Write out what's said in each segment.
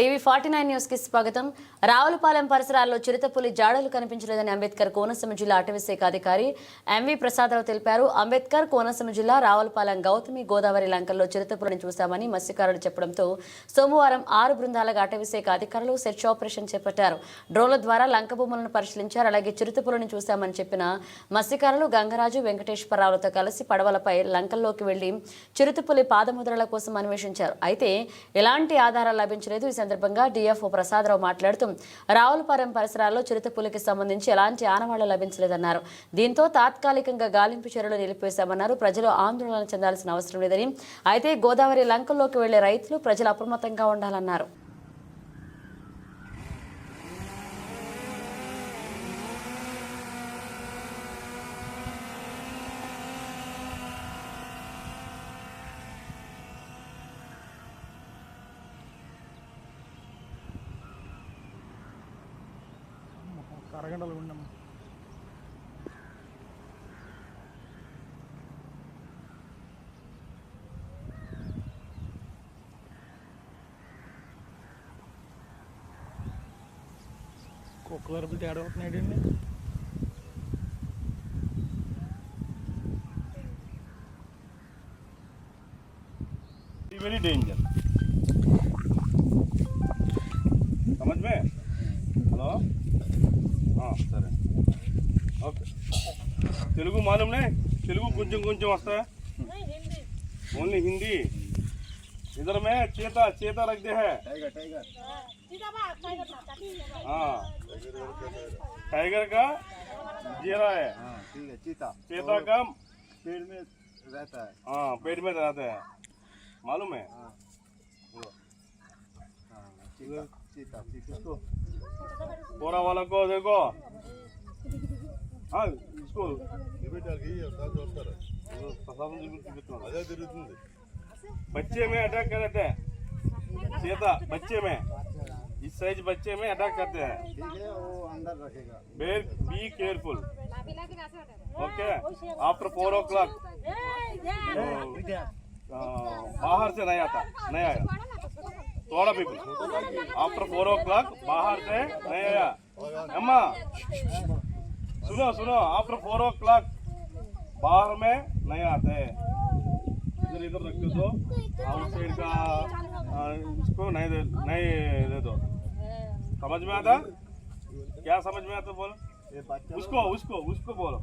TV forty nine న్యూస్కి స్వాగతం. రావులపాలెం పరిసరాల్లో చిరుతపులి జాడలు కనిపించలేదని అంబేద్కర్ కోనసీమ జిల్లా అటవీశాఖ అధికారి ఎంవి ప్రసాదరావు తెలిపారు. అంబేద్కర్ కోనసీమ జిల్లా రావులపాలెం గౌతమి గోదావరి లంకల్లో చిరుతపులిని చూశామని మత్స్యకారులు చెప్పడంతో సోమవారం ఆరు బృందాలుగా అటవీశాఖ అధికారులు సెర్చ్ ఆపరేషన్ చేపట్టారు. డ్రోన్ల ద్వారా లంక భూములను పరిశీలించారు. అలాగే చిరుతపులిని చూశామని చెప్పిన మత్స్యకారులు గంగరాజు వెంకటేశ్వరరావులతో కలిసి పడవలపై లంకల్లోకి వెళ్ళి చిరుతపులి పాదముద్రల కోసం అన్వేషించారు. అయితే ఎలాంటి ఆధారాలు లభించలేదు. ఈ సందర్భంగా డిఎఫ్ఓ ప్రసాదరావు మాట్లాడుతూ రావులపాలెం పరిసరాల్లో చిరుతపులికి సంబంధించి ఎలాంటి ఆనవాళ్ళు లభించలేదన్నారు. దీంతో తాత్కాలికంగా గాలింపు చర్యలు నిలిపివేశామన్నారు. ప్రజలు ఆందోళన చెందాల్సిన అవసరం లేదని. అయితే గోదావరి లంకల్లోకి వెళ్ళే రైతులు ప్రజలు అప్రమత్తంగా ఉండాలన్నారు ఒక అరగంటలు ఉన్నాం కుక్కలు అరుపులు తేడా అవుతున్నాడు అండి. వెరీ డేంజర్ సరే ఓకే. इधर में चेता चेता रख दे है टाइगर का जीरा है ठीक है चीता चेता का पेड़ में रहता है हाँ पेड़ में रहता है मालूम है चीता चीता बोरा वाला को देखो। हाँ इसको। बच्चे में अटैक कर देते हैं। चेता बच्चे में। इस साइज़ बच्चे में अटैक करते हैं। ठीक है वो अंदर रखेगा be careful okay after four o'clock बाहर से नहीं आता। नहीं आया। थोड़ा भी आफ्टर फोर ओ क्लाक बाहर క్లాక్ नहीं आया अम्मा सुनो सुनो आफ्टर फोर ओ क्लाक बाहर में नहीं आते इधर इधर रख दो आउटसाइड का इसको नहीं दे नहीं दे दो समझ में आता क्या समझ में आता बोलो उसको उसको उसको बोलो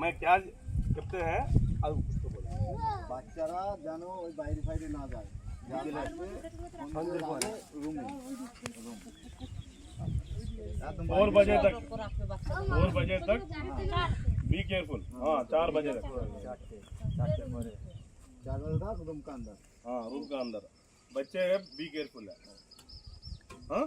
मैं क्या कहते हैं बच्चारा जानो बाहर फ़ायदे ना जाए फोर बजे तक फोर बजे तक बी केयरफुल हाँ चार बजे तक। रूम का अंदर हाँ रूम का अंदर। बच्चे बी केयरफुल है। हाँ?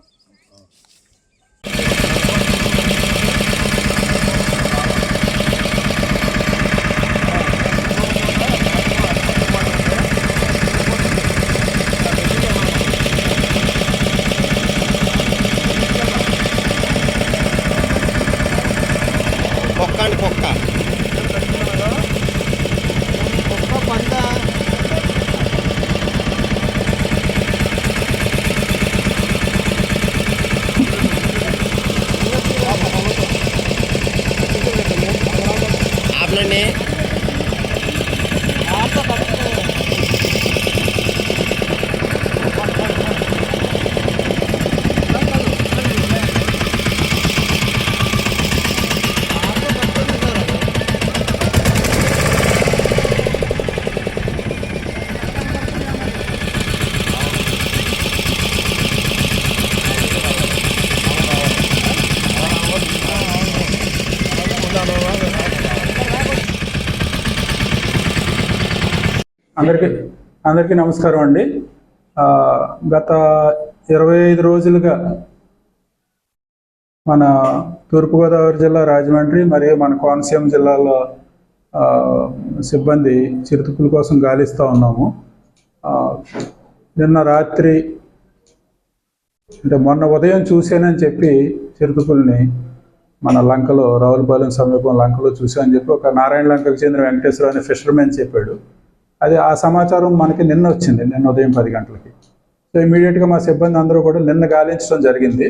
అందరికీ అందరికీ నమస్కారం అండి. గత ఇరవై ఐదు రోజులుగా మన తూర్పుగోదావరి జిల్లా రాజమండ్రి మరియు మన కోనసీమ జిల్లాలో సిబ్బంది చిరుతుకుల కోసం గాలిస్తూ ఉన్నాము. నిన్న రాత్రి అంటే మొన్న ఉదయం చూశానని చెప్పి చిరుతుకుల్ని మన లంకలో రావులపాలెం సమీపం లంకలో చూశామని చెప్పి ఒక నారాయణ లంకకు చెందిన వెంకటేశ్వర అనే ఫిషర్మెన్ చెప్పాడు. అది ఆ సమాచారం మనకి నిన్న వచ్చింది నిన్న ఉదయం పది గంటలకి. సో ఇమీడియట్గా మా సిబ్బంది అందరూ కూడా నిన్న గాలించడం జరిగింది.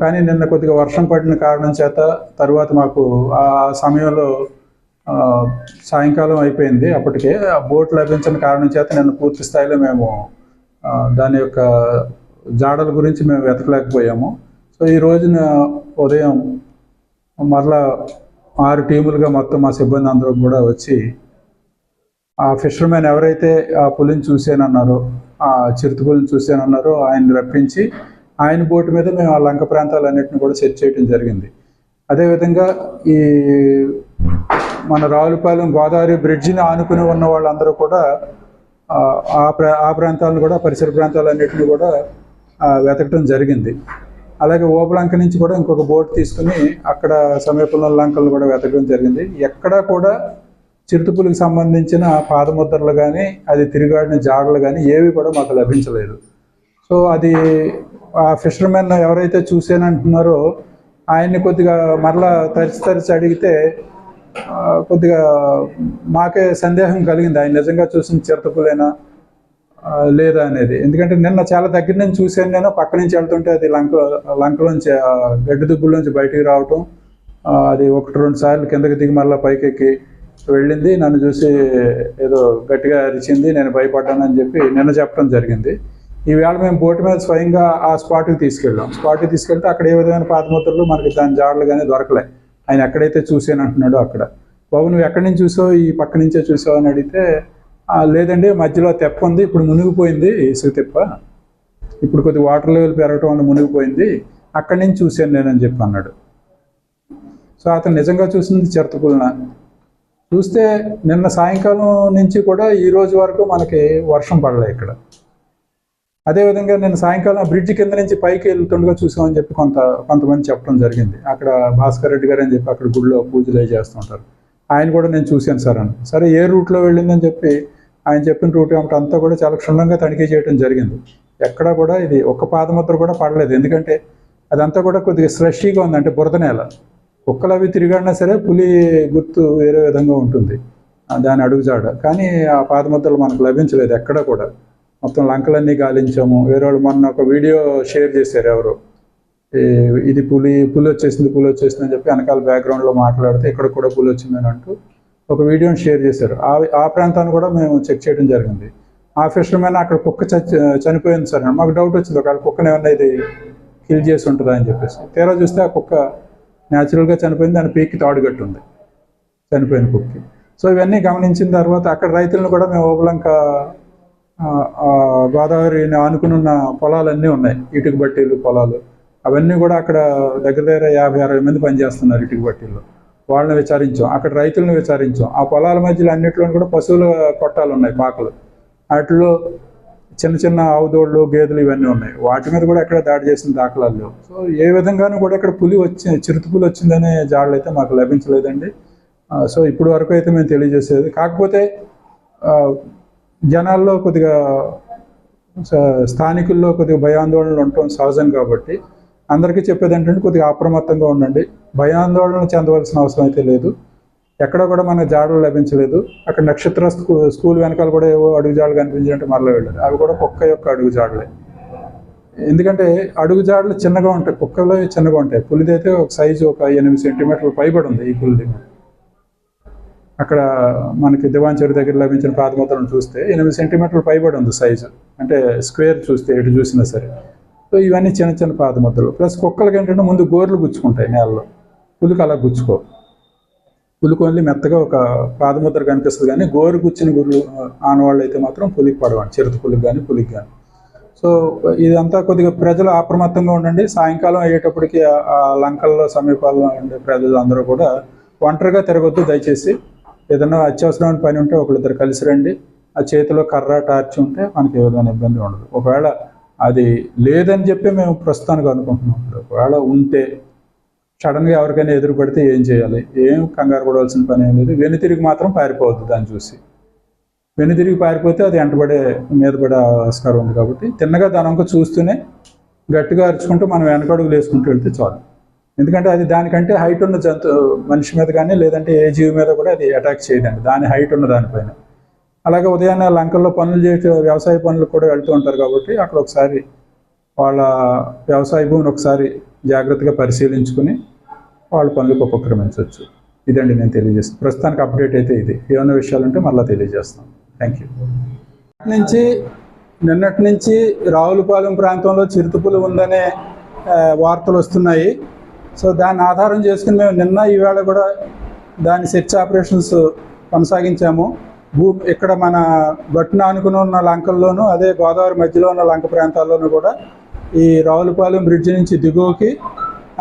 కానీ నిన్న కొద్దిగా వర్షం పడిన కారణం చేత తర్వాత మాకు ఆ సమయంలో సాయంకాలం అయిపోయింది అప్పటికే. ఆ బోట్ లభించిన కారణం చేత నిన్న పూర్తి స్థాయిలో మేము దాని యొక్క జాడల గురించి మేము వెతకలేకపోయాము. సో ఈ రోజున ఉదయం మరలా ఆరు టీములుగా మొత్తం మా సిబ్బంది అందరూ కూడా వచ్చి ఆ ఫిషర్మెన్ ఎవరైతే ఆ పులిని చూసానన్నారో ఆ చిరుతపులిని చూసానన్నారో ఆయన రప్పించి ఆయన బోటు మీద మేము ఆ లంక ప్రాంతాలన్నింటిని కూడా సెట్ చేయడం జరిగింది. అదేవిధంగా ఈ మన రావులపాలెం గోదావరి బ్రిడ్జిని ఆనుకుని ఉన్న వాళ్ళందరూ కూడా ఆ, ప్రా ఆ ప్రాంతాలను కూడా పరిసర ప్రాంతాలన్నింటినీ కూడా వెతకడం జరిగింది. అలాగే ఓబలంక నుంచి కూడా ఇంకొక బోట్ తీసుకుని అక్కడ సమీపంలో లంకలను కూడా వెతకడం జరిగింది. ఎక్కడా కూడా చిరుతపులికి సంబంధించిన పాదముద్రలు కానీ అది తిరిగాడిన జాడలు కానీ ఏవి కూడా మాకు లభించలేదు. సో అది ఆ ఫిషర్మెన్ ఎవరైతే చూసానంటున్నారో ఆయన్ని కొద్దిగా మరలా తరిచి తరిచి అడిగితే కొద్దిగా మాకే సందేహం కలిగింది. ఆయన నిజంగా చూసిన చిరుతపులేనా లేదా అనేది. ఎందుకంటే నిన్న చాలా దగ్గర నుంచి చూశాను నేను. పక్క నుంచి వెళ్తుంటే అది లంక లంకలోంచి ఆ, గడ్డి దుబ్బుల్లోంచి బయటికి రావటం అది ఒకటి రెండు సార్లు కిందకి దిగి మళ్ళీ పైకెక్కి వెళ్ళింది నన్ను చూసి ఏదో గట్టిగా అరిచింది నేను భయపడ్డానని చెప్పి నిన్న చెప్పడం జరిగింది. ఈవేళ మేము బోటు మీద స్వయంగా ఆ స్పాట్కి తీసుకెళ్ళాం. స్పాట్కి తీసుకెళ్తే అక్కడ ఏ విధమైన పాదముద్రలు మనకి దాని జాడలు కానీ దొరకలే. ఆయన ఎక్కడైతే చూసాను అంటున్నాడో అక్కడ. బాబు నువ్వు ఎక్కడి నుంచి చూసావు ఈ పక్క నుంచే చూసావు అని అడిగితే లేదండి మధ్యలో తెప్ప ఉంది ఇప్పుడు మునిగిపోయింది ఇసుక తెప్ప. ఇప్పుడు కొద్ది వాటర్ లెవెల్ పెరగటం వల్ల మునిగిపోయింది అక్కడి నుంచి చూశాను నేనని చెప్పి అన్నాడు. సో అతను నిజంగా చూసింది చిరతపులన చూస్తే నిన్న సాయంకాలం నుంచి కూడా ఈ రోజు వరకు మనకి వర్షం పడలే ఇక్కడ. అదేవిధంగా నేను సాయంకాలం బ్రిడ్జ్ కింద నుంచి పైకి వెళ్తుండగా చూసామని చెప్పి కొంత కొంతమంది చెప్పడం జరిగింది. అక్కడ భాస్కర్ రెడ్డి గారు అని చెప్పి అక్కడ గుడిలో పూజలు చేస్తుంటారు ఆయన కూడా నేను చూశాను సార్ అని. సరే ఏ రూట్లో వెళ్ళిందని చెప్పి ఆయన చెప్పిన రూట్ ఏమిటి అంతా కూడా చాలా క్షుణ్ణంగా తనిఖీ చేయడం జరిగింది. ఎక్కడా కూడా ఇది ఒక్క పాదముద్ర కూడా పడలేదు. ఎందుకంటే అదంతా కూడా కొద్దిగా స్లషీగా ఉంది అంటే బురద నేల. కుక్కలు అవి తిరిగాడినా సరే పులి గుర్తు వేరే విధంగా ఉంటుంది. దాని అడుగుజాడ. కానీ ఆ పాదముద్రలు మనకు లభించలేదు ఎక్కడ కూడా. మొత్తం లంకలన్నీ గాలించాము. వేరే వాళ్ళు మొన్న ఒక వీడియో షేర్ చేశారు ఎవరు. ఇది పులి పులి వచ్చేసింది పులి వచ్చేసింది అని చెప్పి వెనకాల బ్యాక్గ్రౌండ్లో మాట్లాడితే ఇక్కడ కూడా పులి వచ్చిందని అంటూ ఒక వీడియోని షేర్ చేశారు. ఆ ఆ ప్రాంతాన్ని కూడా మేము చెక్ చేయడం జరిగింది. ఆ ఫిషర్మెన్ అక్కడ కుక్క చచ్చి చనిపోయింది సార్. మాకు డౌట్ వచ్చింది. ఒకవేళ కుక్కని ఏమన్నా ఇది కిల్ చేసి ఉంటుందా అని చెప్పేసి. తీరా చూస్తే ఆ కుక్క న్యాచురల్గా చనిపోయింది దాని పీక్కి తాడుగట్టు ఉంది. చనిపోయిన కుక్కి. సో ఇవన్నీ గమనించిన తర్వాత అక్కడ రైతులను కూడా మేము ఓబలంక ఆ, ఆనుకుని గోదావరిని పొలాలన్నీ ఉన్నాయి. ఇటుక బట్టీలు పొలాలు. అవన్నీ కూడా అక్కడ దగ్గర దగ్గర యాభై అరవై మంది పనిచేస్తున్నారు ఇటుక బట్టీల్లో వాళ్ళని విచారించాం. అక్కడ రైతులను విచారించాం. ఆ పొలాల మధ్యలో అన్నింటిలో కూడా పశువుల కొట్టాలు ఉన్నాయి పాకలు. వాటిలో చిన్న చిన్న ఆవుదోళ్ళు గేదెలు ఇవన్నీ ఉన్నాయి. వాటి మీద కూడా ఎక్కడ దాడి చేసిన దాఖలాలు లేవు. సో ఏ విధంగానూ కూడా ఇక్కడ పులి వచ్చి చిరుత పులి వచ్చిందనే జాడలు అయితే మాకు లభించలేదండి. సో ఇప్పుడు వరకు అయితే మేము తెలియజేసేది. కాకపోతే జనాల్లో కొద్దిగా స్థానికుల్లో కొద్దిగా భయాందోళనలు ఉండటం సహజం కాబట్టి అందరికీ చెప్పేది ఏంటంటే కొద్దిగా అప్రమత్తంగా ఉండండి. భయాందోళన చెందవలసిన అవసరం అయితే లేదు. ఎక్కడ కూడా మనకు జాడలు లభించలేదు. అక్కడ నక్షత్ర స్కూ స్కూల్ వెనకాల కూడా ఏవో అడుగు జాడలు కనిపించినట్టు మరలా వెళ్ళారు. అవి కూడా కుక్క యొక్క అడుగు జాడలే. ఎందుకంటే అడుగు జాడలు చిన్నగా ఉంటాయి కుక్కలో చిన్నగా ఉంటాయి. పులిదైతే ఒక సైజు ఒక ఎనిమిది సెంటీమీటర్లు పైబడి ఉంది ఈ పులిది. అక్కడ మనకి దివాన్ దగ్గర లభించిన పాదముద్రను చూస్తే ఎనిమిది సెంటీమీటర్లు పైబడి ఉంది సైజు. అంటే స్క్వేర్ చూస్తే ఎటు చూసినా సరే. సో ఇవన్నీ చిన్న చిన్న పాదముద్రలు. ప్లస్ కుక్కలకి ఏంటంటే ముందు గోర్లు గుచ్చుకుంటాయి నేలలో. పులికి అలా గుచ్చుకో పులికి మెత్తగా ఒక పాదముద్ర కనిపిస్తుంది కానీ గోరు గుచ్చిన గుర్రు ఆనవాళ్ళు అయితే మాత్రం పులికి పడవండి. చిరుత పులికి కానీ పులికి కానీ సో ఇదంతా కొద్దిగా ప్రజలు అప్రమత్తంగా ఉండండి. సాయంకాలం అయ్యేటప్పటికి ఆ- ఆ లంకల్లో సమీపాల్లో ఉండే ప్రజలు అందరూ కూడా ఒంటరిగా తిరగొద్దు. దయచేసి ఏదైనా అత్యవసరమైన పని ఉంటే ఒకళ్ళిద్దరు కలిసి రండి. ఆ చేతిలో కర్ర టార్చ్ ఉంటే మనకి ఏ విధమైన ఇబ్బంది ఉండదు. ఒకవేళ అది లేదని చెప్పి మేము ప్రస్తుతానికి అనుకుంటున్నాం. ఒకవేళ ఉంటే సడన్గా ఎవరికైనా ఎదురు పడితే ఏం చేయాలి? ఏం కంగారు పడవలసిన పని ఏం లేదు. వెనుతిరిగి మాత్రం పారిపోవద్దు దాన్ని చూసి. వెనుతిరిగి పారిపోతే అది వెంటబడే మీద పడే ఆస్కారం ఉంది కాబట్టి తిన్నగా దాని చూస్తూనే గట్టిగా అరుచుకుంటూ మనం వెనకడుగులు వేసుకుంటూ వెళ్తే చాలు. ఎందుకంటే అది దానికంటే హైట్ ఉన్న జంతు మనిషి మీద కానీ లేదంటే ఏ జీవి మీద కూడా అది అటాక్ చేయదండి. దాని హైట్ ఉన్న దానిపైన. అలాగే ఉదయాన్నే లంకల్లో పనులు చేసే వ్యవసాయ పనులు కూడా వెళ్తూ ఉంటారు కాబట్టి అక్కడ ఒకసారి వాళ్ళ వ్యవసాయ భూమిని ఒకసారి జాగ్రత్తగా పరిశీలించుకుని వాళ్ళ పనులకు ఉపక్రమించవచ్చు. ఇదండి నేను తెలియజేస్తాను ప్రస్తుతానికి అప్డేట్ అయితే ఇది. ఏమైనా విషయాలు ఉంటే మళ్ళీ తెలియజేస్తాం. Thank you. నుంచి నిన్నటి నుంచి రావులపాలెం ప్రాంతంలో చిరుతపులు ఉందనే వార్తలు వస్తున్నాయి. సో దాన్ని ఆధారం చేసుకుని మేము నిన్న ఈవేళ కూడా దాని సెర్చ్ ఆపరేషన్స్ కొనసాగించాము. భూ ఇక్కడ మన గట్టున అనుకుని ఉన్న లంకల్లోనూ అదే గోదావరి మధ్యలో ఉన్న లంక ప్రాంతాల్లోనూ కూడా ఈ రావులపాలెం బ్రిడ్జ్ నుంచి దిగువకి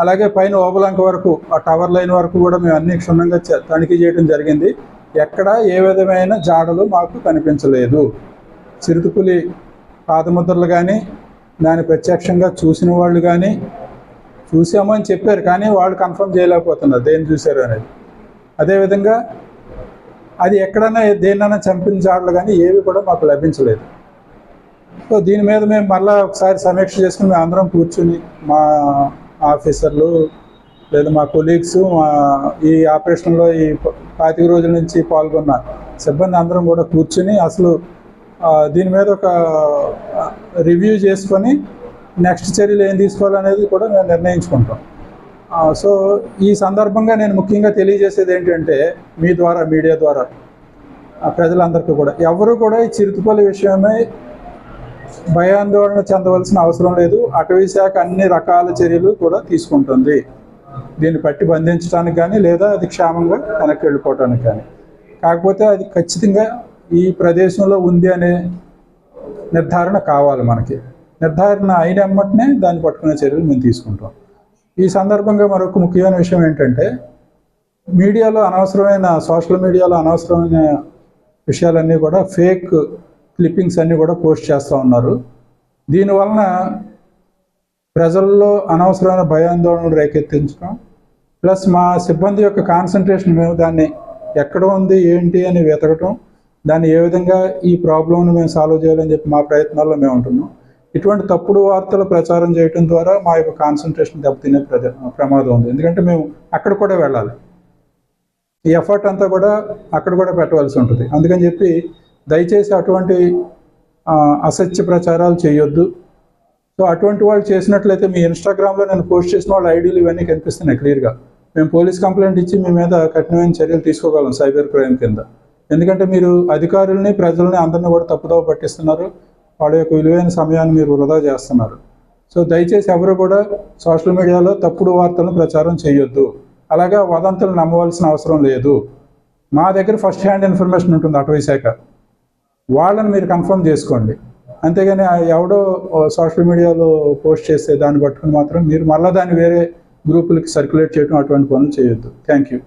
అలాగే పైన ఓబలంక వరకు ఆ టవర్ లైన్ వరకు కూడా మేము అన్ని క్షుణ్ణంగా తనిఖీ చేయడం జరిగింది. ఎక్కడ ఏ విధమైన జాడలు మాకు కనిపించలేదు. చిరుతపులి పాదముద్రలు కానీ దాన్ని ప్రత్యక్షంగా చూసిన వాళ్ళు కానీ చూసాము అని చెప్పారు కానీ వాళ్ళు కన్ఫర్మ్ చేయలేకపోతున్నారు దేన్ని చూశారు అనేది. అదేవిధంగా అది ఎక్కడైనా దేన్నైనా చంపిన జాడలు కానీ ఏవి కూడా మాకు లభించలేదు. సో దీని మీద మేము మళ్ళీ ఒకసారి సమీక్ష చేసుకుని మేము అందరం కూర్చుని మా ఆఫీసర్లు లేదా మా కొలీగ్స్ మా ఈ ఆపరేషన్లో ఈ పాతిక రోజుల నుంచి పాల్గొన్న సిబ్బంది అందరం కూడా కూర్చుని అసలు దీని మీద ఒక రివ్యూ చేసుకొని నెక్స్ట్ చర్యలు ఏం తీసుకోవాలనేది కూడా మేము నిర్ణయించుకుంటాం. సో ఈ సందర్భంగా నేను ముఖ్యంగా తెలియజేసేది ఏంటంటే మీ ద్వారా మీడియా ద్వారా ప్రజలందరికీ కూడా. ఎవరు కూడా ఈ చిరుతుపల్లి విషయమై భయాందోళన చెందవలసిన అవసరం లేదు. అటవీ శాఖ అన్ని రకాల చర్యలు కూడా తీసుకుంటుంది. దీన్ని పట్టి బంధించడానికి కానీ లేదా అది క్షేమంగా వెనక్కి వెళ్ళిపోవటానికి కానీ. కాకపోతే అది ఖచ్చితంగా ఈ ప్రదేశంలో ఉంది అనే నిర్ధారణ కావాలి మనకి. నిర్ధారణ అయిన వెంటనే దాన్ని పట్టుకునే చర్యలు మేము తీసుకుంటాం. ఈ సందర్భంగా మరొక ముఖ్యమైన విషయం ఏంటంటే మీడియాలో అనవసరమైన సోషల్ మీడియాలో అనవసరమైన విషయాలన్నీ కూడా ఫేక్ క్లిప్పింగ్స్ అన్నీ కూడా పోస్ట్ చేస్తూ ఉన్నారు. దీనివలన ప్రజల్లో అనవసరమైన భయాందోళనలు రేకెత్తించడం ప్లస్ మా సిబ్బంది యొక్క కాన్సన్ట్రేషన్ మేము దాన్ని ఎక్కడ ఉంది ఏంటి అని వెతకటం దాన్ని ఏ విధంగా ఈ ప్రాబ్లంను మేము సాల్వ్ చేయాలని చెప్పి మా ప్రయత్నాల్లో మేము ఉంటున్నాం. ఇటువంటి తప్పుడు వార్తలు ప్రచారం చేయడం ద్వారా మా యొక్క కాన్సన్ట్రేషన్ దెబ్బతినే ప్రమాదం ఉంది. ఎందుకంటే మేము అక్కడ కూడా వెళ్ళాలి. ఈ ఎఫర్ట్ అంతా కూడా అక్కడ కూడా పెట్టవలసి ఉంటుంది. అందుకని చెప్పి దయచేసి అటువంటి అసత్య ప్రచారాలు చేయొద్దు. సో అటువంటి వాళ్ళు చేసినట్లయితే మీ ఇన్స్టాగ్రామ్లో నేను పోస్ట్ చేసిన వాళ్ళ ఐడీలు ఇవన్నీ కనిపిస్తున్నాయి క్లియర్గా. మేము పోలీస్ కంప్లైంట్ ఇచ్చి మీ మీద కఠినమైన చర్యలు తీసుకోగలం సైబర్ క్రైమ్ కింద. ఎందుకంటే మీరు అధికారుల్ని ప్రజల్ని అందరినీ కూడా తప్పుదోవ పట్టిస్తున్నారు. వాళ్ళ యొక్క విలువైన సమయాన్ని మీరు వృధా చేస్తున్నారు. సో దయచేసి ఎవరు కూడా సోషల్ మీడియాలో తప్పుడు వార్తలను ప్రచారం చేయొద్దు. అలాగే వదంతులు నమ్మవలసిన అవసరం లేదు. మా దగ్గర ఫస్ట్ హ్యాండ్ ఇన్ఫర్మేషన్ ఉంటుంది అటవీ శాఖ. వాళ్ళని మీరు కన్ఫర్మ్ చేసుకోండి. అంతేగాని ఎవడో సోషల్ మీడియాలో పోస్ట్ చేస్తే దాన్ని పట్టుకుని మాత్రం మీరు మళ్ళీ దాన్ని వేరే గ్రూపులకి సర్క్యులేట్ చేయడం అటువంటి పనులు చేయొద్దు. Thank you